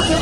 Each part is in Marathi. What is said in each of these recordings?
नमस्कार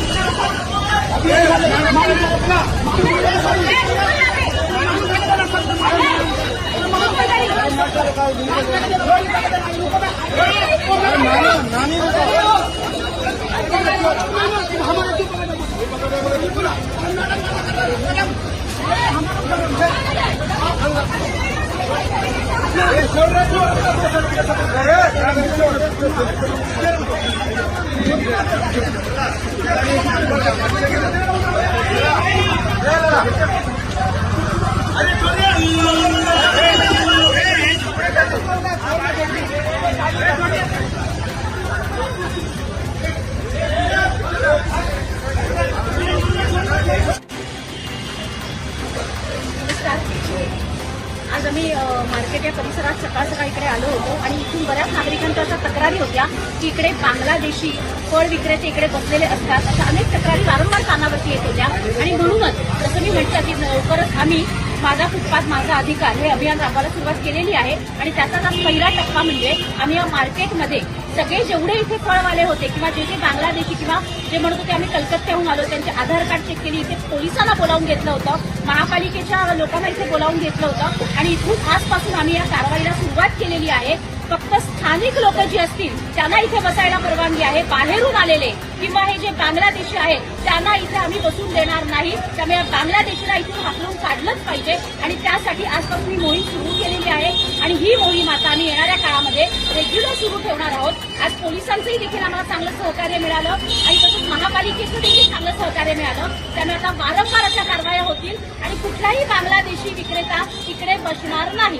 आज आम्ही मार्केट या परिसरात सकाळ सकाळ इकडे आलो होतो आणि इथून बऱ्याच नागरिक तक्रारी होत्या की इकडे बांगलादेशी फळ विक्रेते इकडे बसलेले असतात. अशा अनेक तक्रारी वारंवार कानावरती येत होत्या. आणि म्हणूनच जसं मी म्हटलं की लवकरच आम्ही माझा फुटपाथ माझा अधिकार हे अभियान राबवायला सुरुवात केलेली आहे. आणि त्याचाच आज पहिला टप्पा म्हणजे आम्ही या मार्केटमध्ये सगळे जेवढे इथे फळवाले होते किंवा जे जे बांगलादेशी किंवा जे म्हणत होते आम्ही कलकत्त्याहून आलो त्यांचे आधार कार्ड चेक केली इथे पोलिसांना बोलावून घेतलं होतं. महापालिकेच्या लोकांना इथे बोलावून घेतलं होतं. आणि इथून आजपासून आम्ही या कारवाईला सुरुवात केलेली आहे. फक्त स्थानिक लोक जी असतील त्यांना इथे बसायला परवानगी आहे. बाहेरून आलेले किंवा हे जे बांगलादेशी आहेत त्यांना इथे आम्ही बसून देणार नाही. त्यामुळे बांगलादेशीला इथून हाकलून काढलंच पाहिजे. आणि त्यासाठी आजपासून ही मोहीम सुरू केलेली आहे. आणि ही मोहीम आता आम्ही येणाऱ्या काळामध्ये रेग्युलर सुरू ठेवणार आहोत. आज पोलिसांचंही देखील आम्हाला चांगलं सहकार्य मिळालं. आणि तसंच महापालिकेचं देखील चांगलं सहकार्य मिळालं. त्यामुळे आता वारंवार अशा कारवाया होतील. आणि कुठलाही बांगलादेशी विक्रेता इकडे बसणार नाही.